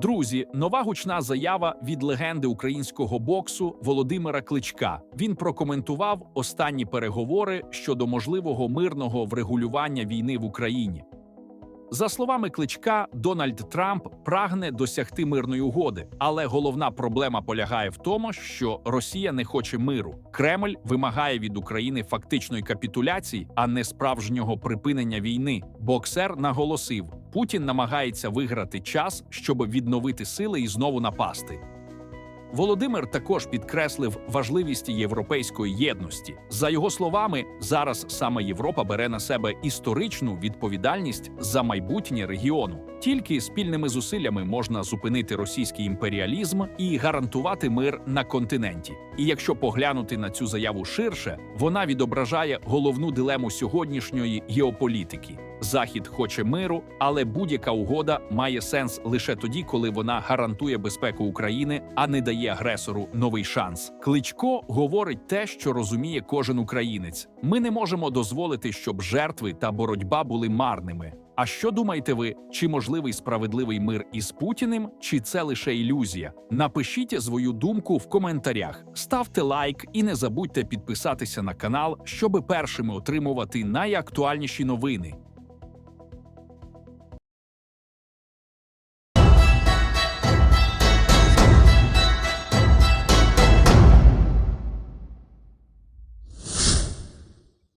Друзі, нова гучна заява від легенди українського боксу Володимира Кличка. Він прокоментував останні переговори щодо можливого мирного врегулювання війни в Україні. За словами Кличка, Дональд Трамп прагне досягти мирної угоди, але головна проблема полягає в тому, що Росія не хоче миру. Кремль вимагає від України фактичної капітуляції, а не справжнього припинення війни. Боксер наголосив, Путін намагається виграти час, щоб відновити сили і знову напасти. Володимир також підкреслив важливість європейської єдності. За його словами, зараз саме Європа бере на себе історичну відповідальність за майбутнє регіону. Тільки спільними зусиллями можна зупинити російський імперіалізм і гарантувати мир на континенті. І якщо поглянути на цю заяву ширше, вона відображає головну дилему сьогоднішньої геополітики. Захід хоче миру, але будь-яка угода має сенс лише тоді, коли вона гарантує безпеку України, а не дає агресору новий шанс. Кличко говорить те, що розуміє кожен українець. Ми не можемо дозволити, щоб жертви та боротьба були марними. А що думаєте ви? Чи можливий справедливий мир із Путіним, чи це лише ілюзія? Напишіть свою думку в коментарях, ставте лайк і не забудьте підписатися на канал, щоб першими отримувати найактуальніші новини.